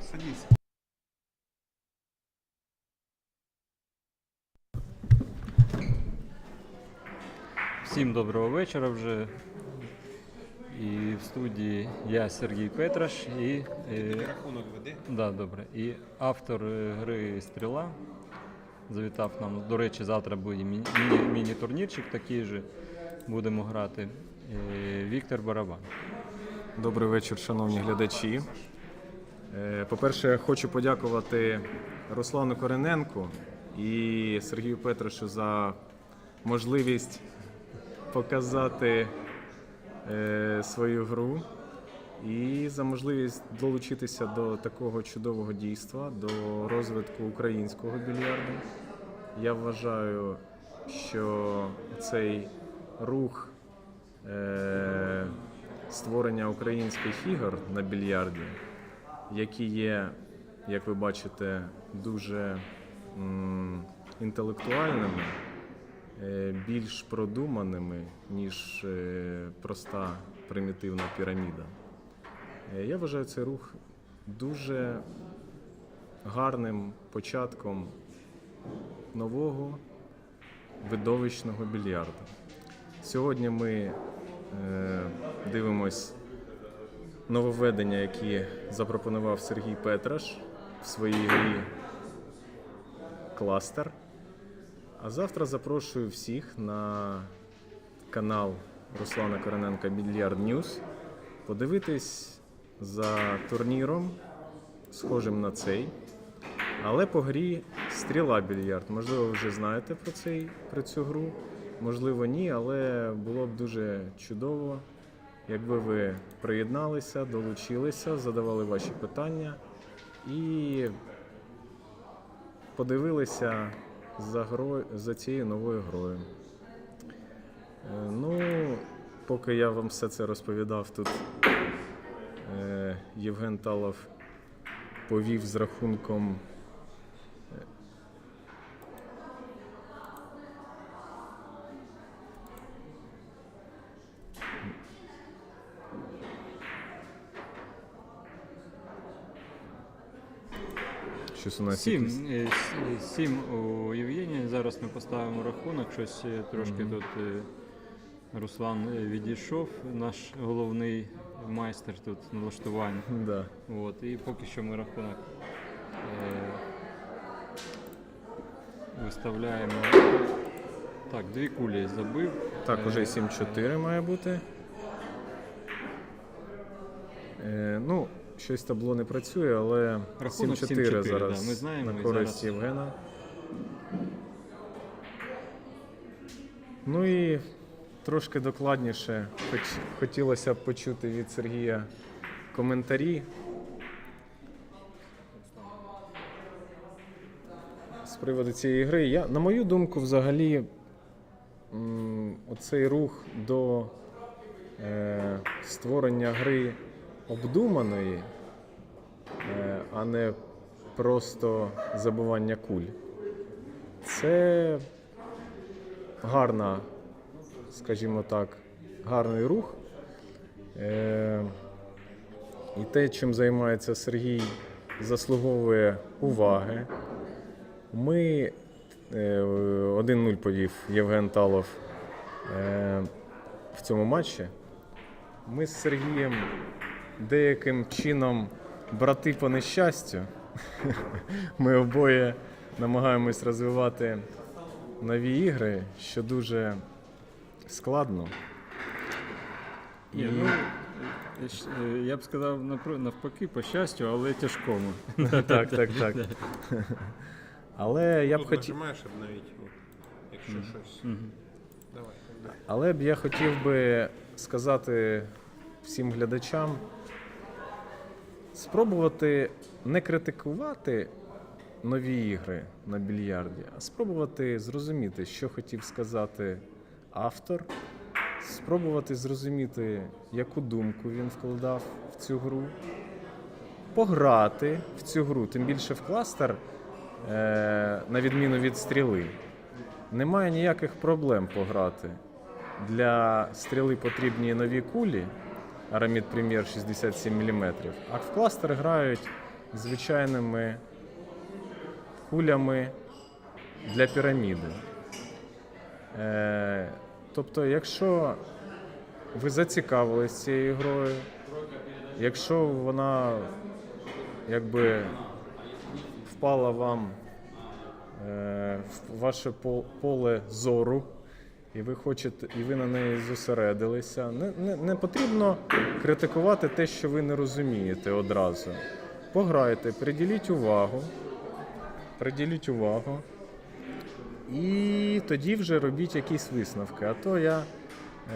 Садись. Всім доброго вечора вже. І в студії я Сергій Петраш і, е, Рахунок веди. да, добре, і автор е, гри Стріла. Завітав нам. До речі, завтра буде міні- міні- міні-турнірчик такий же. Будемо грати. Е, Віктор Барабан. Добрий вечір, шановні глядачі. Е, По-перше, хочу подякувати Руслану Корененку і Сергію Петрошу за можливість показати е, свою гру і за можливість долучитися до такого чудового дійства, до розвитку українського більярду. Я вважаю, що цей рух е, створення українських ігор на більярді, які є, як ви бачите, дуже інтелектуальними, е, більш продуманими, ніж е, проста примітивна піраміда. Е, Я вважаю цей рух дуже гарним початком нового видовищного більярду. Сьогодні ми дивимось нововведення, які запропонував Сергій Петраш в своїй грі Кластер. А завтра запрошую всіх на канал Руслана Корененка Більярд Ньюс подивитись за турніром, схожим на цей. Але по грі стріла більярд. Можливо, ви вже знаєте про, цей, про цю гру, можливо, ні, але було б дуже чудово, якби ви приєдналися, долучилися, задавали ваші питання і подивилися за, гро... за цією новою грою. Е, Ну, поки я вам все це розповідав, тут е, Євген Талов повів з рахунком Щось у нас Сім, якісь- е, с- сім у Євгенія. Зараз ми поставимо рахунок. Щось е, трошки тут е, Руслан е, відійшов, наш головний майстер тут налаштувань. Да. От, і поки що ми рахунок е, виставляємо. Так, дві кулі забив. Так, Е, уже 7-4 має бути. Е, ну, щось табло не працює, але 7-4 7-4, зараз да, ми знаємо, на користь зараз- Євгена. Ну і трошки докладніше хоч, хотілося б почути від Сергія коментарі. З приводу цієї гри. Я, на мою думку, взагалі, оцей рух до е, створення гри обдуманої, е, а не просто забивання куль. Це гарна, скажімо так, гарний рух. Е, і те, чим займається Сергій, заслуговує уваги. Ми е, 1-0 повів Євген Талов е, в цьому матчі. Ми з Сергієм деяким чином брати по нещастю. Ми обоє намагаємось розвивати нові ігри, що дуже складно. Ні, ну, е, е, я б сказав навпаки, по щастю, але тяжкому. так, так, так. Але я б хотів. нажимаєш обновити, от, якщо щось. Давай. Але б я хотів би сказати всім глядачам, спробувати не критикувати нові ігри на більярді, а спробувати зрозуміти, що хотів сказати автор, спробувати зрозуміти, яку думку він вкладав в цю гру, пограти в цю гру, тим більше в кластер, е, на відміну від стріли. Немає ніяких проблем пограти. Для стріли потрібні нові кулі, Арамід Прем'єр 67 мм, а в кластер грають звичайними кулями для піраміди. Е, тобто, якщо ви зацікавились цією грою, якщо вона якби впала вам е, в ваше пол- поле зору, і ви хочете, і ви на неї зосередилися. Не, не, не потрібно критикувати те, що ви не розумієте одразу. Пограйте, приділіть увагу. Приділіть увагу. І тоді вже робіть якісь висновки. А то я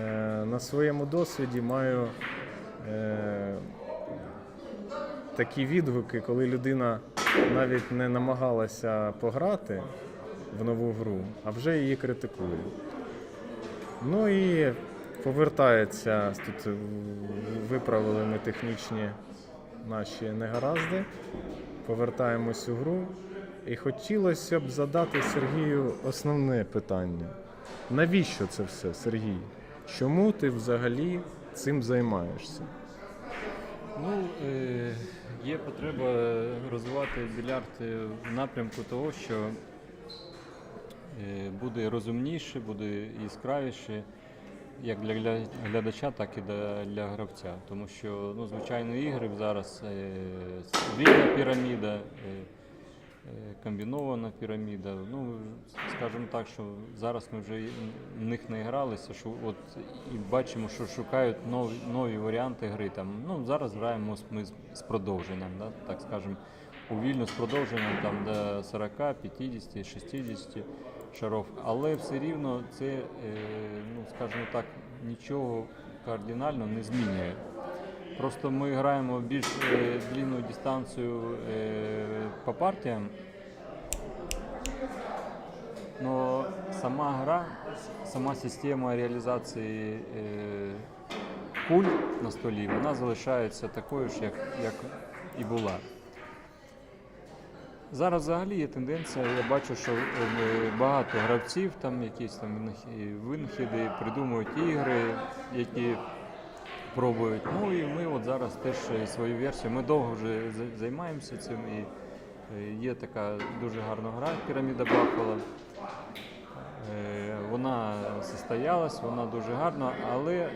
е, на своєму досвіді маю е, такі відгуки, коли людина навіть не намагалася пограти в нову гру, а вже її критикує. Ну і повертається тут виправили ми технічні наші негаразди. Повертаємось у гру. І хотілося б задати Сергію основне питання. Навіщо це все, Сергій? Чому ти взагалі цим займаєшся? Ну, е, є потреба розвивати більярд е, в напрямку того, що буде розумніше, буде яскравіше, як для глядача, так і для, гравця. Тому що, ну, звичайно, ігри зараз е, вільна піраміда, е, е, комбінована піраміда. Ну, скажімо так, що зараз ми вже в них не гралися, що от і бачимо, що шукають нові, нові варіанти гри. Там, ну, зараз граємо ми з, продовженням, да, так скажемо, у з продовженням там, до 40, 50, 60 шаров. Але все рівно це, е, ну, скажімо так, нічого кардинально не змінює. Просто ми граємо більш е, длинну дистанцію е, по партіям. Но сама гра, сама система реалізації куль на столі, вона залишається такою ж, як, як і була. Зараз взагалі є тенденція, я бачу, що е, багато гравців, там якісь там винахіди, придумують ігри, які пробують. Ну і ми от зараз теж е, свою версію. Ми довго вже займаємося цим. І е, є така дуже гарна гра Піраміда. Е, Вона состоялась, вона дуже гарна, але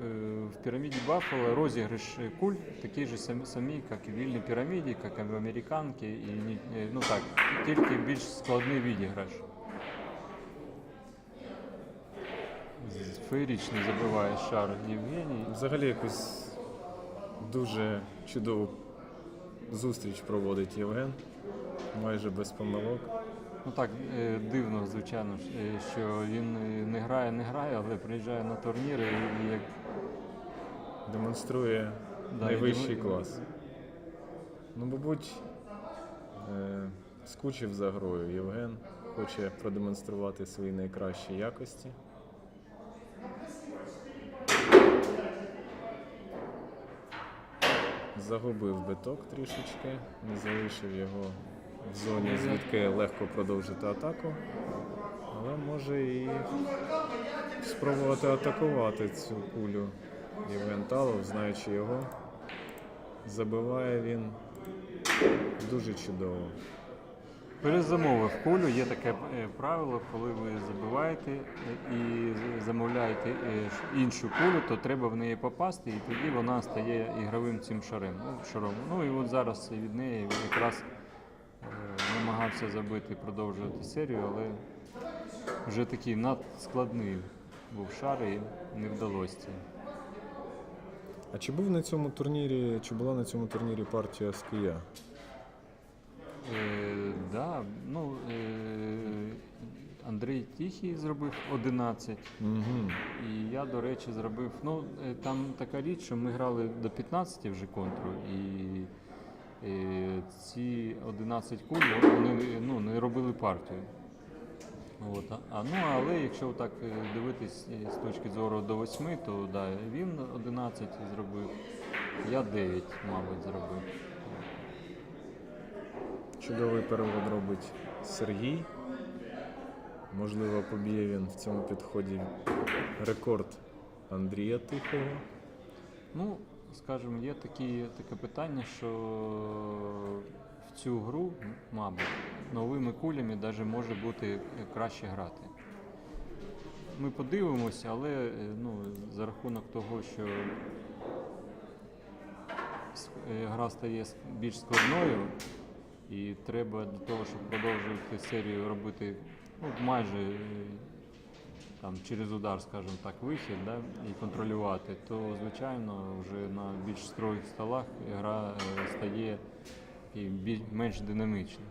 в піраміді Баффало розіграш куль такі ж самі, самі, як в вільній піраміді, як і в американці, і е, ну так, тільки більш складний відіграш. Феєричний забиває шар Євгеній. Взагалі якусь дуже чудову зустріч проводить Євген, майже без помилок. Ну так е, дивно, звичайно, е, що він е, не грає, не грає, але приїжджає на турніри і як Демонструє Да, найвищий і демо- клас. Ну, мабуть, скучив за грою Євген, хоче продемонструвати свої найкращі якості. Загубив биток трішечки, не залишив його в зоні, звідки легко продовжити атаку. Але може і спробувати атакувати цю кулю Євген Талов, знаючи його. Забиває він дуже чудово. перезамовив кулю. Є таке е, правило, коли ви забиваєте і замовляєте е, іншу кулю, то треба в неї попасти, і тоді вона стає ігровим цим шарем. Ну, шаром. Ну і от зараз від неї якраз намагався забити, продовжувати серію, але вже такий надскладний був шар і не вдалося. А чи був на цьому турнірі, чи була на цьому турнірі партія з Кия? Е, да, ну, е, Андрій Тихий зробив 11. Угу. І я, до речі, зробив. Ну, е, там така річ, що ми грали до 15 вже контру, і е, ці 11 куль вони ну, не робили партію. От, а- а, ну, але якщо так е, дивитись е, з точки зору до 8, то да, він 11 зробив, я 9, мабуть, зробив. Чудовий перевод робить Сергій. Можливо, поб'є він в цьому підході рекорд Андрія Тихого. Ну, скажімо, є такі, таке питання, що в цю гру, мабуть, новими кулями навіть може бути краще грати. Ми подивимося, але е, ну, за рахунок того, що е, гра стає більш складною, і треба для того, щоб продовжувати серію робити ну, майже е, там, через удар, скажімо так, вихід да, і контролювати, то звичайно вже на більш строгих столах гра е, стає і менш динамічною.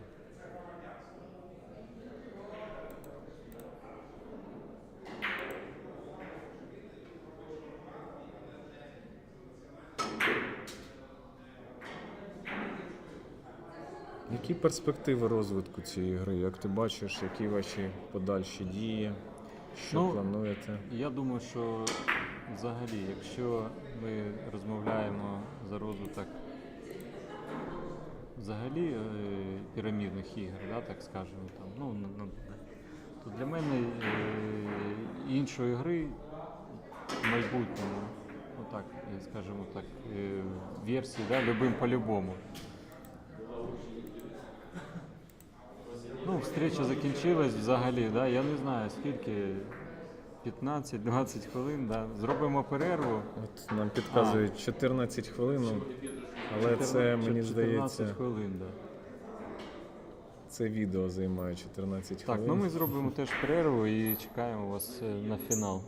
Які перспективи розвитку цієї гри? Як ти бачиш, які ваші подальші дії? Що Ну, плануєте? Я думаю, що взагалі, якщо ми розмовляємо за розвиток взагалі е, пірамідних ігор, да, так скажемо, там, ну, на- на- то для мене е, іншої гри в майбутньому, ну так, е, скажімо так, е, версії, да, любим по-любому. Ну, встреча закінчилась взагалі, да, я не знаю скільки, 15-20 хвилин, да. зробимо перерву. От нам підказують 14 хвилин, але це, мені 14 здається, хвилин, да. це відео займає 14 Так, хвилин. ну ми зробимо теж перерву і чекаємо вас е, на фінал.